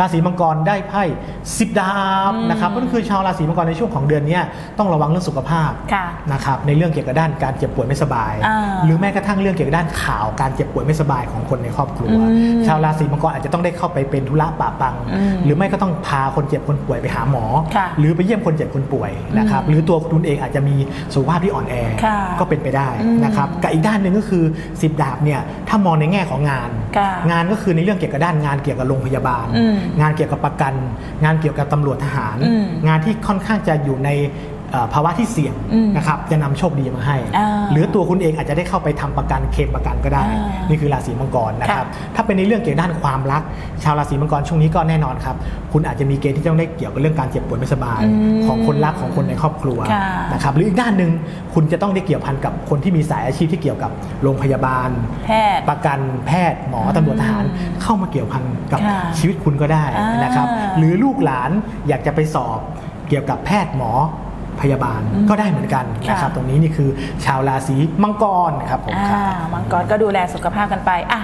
ราศีมังกรได้ไพ่สิบดาบอืมนะครับก็คือชาวราศีมังกรในช่วงของเดือนเนี้ยต้องระวังเรื่องสุขภาพค่ะนะครับในเรื่องเกี่ยวกับด้านการเจ็บป่วยไม่สบายอ่าหรือแม้กระทั่งเรื่องเกี่ยวกับด้านข่าวการเจ็บป่วยไม่สบายของคนในครอบครัวอืมชาวราศีมังกรอาจจะต้องได้เข้าไปเป็นธุระปะปังอืมหรือไม่ก็ต้องพาคนเจ็บคนป่วยไปหาหมอค่ะหรือไปเยี่ยมคนเจ็บคนป่วยนะครับอืมหรือตัวคุณเองอาจจะมีสุขภาพที่อ่อนแอค่ะก็เป็นไปได้อืมนะครับกับอีกด้านหนึ่งก็คือ 10 ดาบเนี่ยถ้ามองในแง่ของงานค่ะงานก็คือในเรื่องเกี่ยวกับด้านงานเกี่ยวกับโรงพยาบาลอืมงานเกี่ยวกับประกัน งานเกี่ยวกับตำรวจทหารอืมงานที่ค่อนข้างจะอยู่ในเอ่อ ภาวะที่เสี่ยงอืมนะครับจะนำโชคดีมาให้อ่าหรือตัวคุณเองอาจจะได้เข้าไปทำประกันเคลมประกันก็ได้อ่านี่คือราศีมังกรนะครับค่ะถ้าเป็นในเรื่องเกี่ยวกับด้านความรัก ชาวราศีมังกรช่วงนี้ก็แน่นอนครับคุณอาจจะมีเกณฑ์ที่ต้องได้เกี่ยวกับเรื่องการเจ็บป่วยไม่สบายอืมของคนรักของคนในครอบครัวค่ะนะครับหรืออีกด้านหนึ่งคุณจะต้องได้เกี่ยวพันกับคนที่มีสายอาชีพที่เกี่ยวกับโรงพยาบาล แพทย์ประกันแพทย์หมอตำรวจทหารอืมเข้ามาเกี่ยวพันกับค่ะชีวิตคุณก็ได้นะครับอ่าหรือลูกหลานอยากจะไปสอบเกี่ยวกับแพทย์หมอ พยาบาลอืมก็ได้เหมือนกันนะครับค่ะตรงนี้นี่คือชาวราศีมังกรครับผมคอ่ารับมังกรก็ดูแลสุขภาพกันไปอะ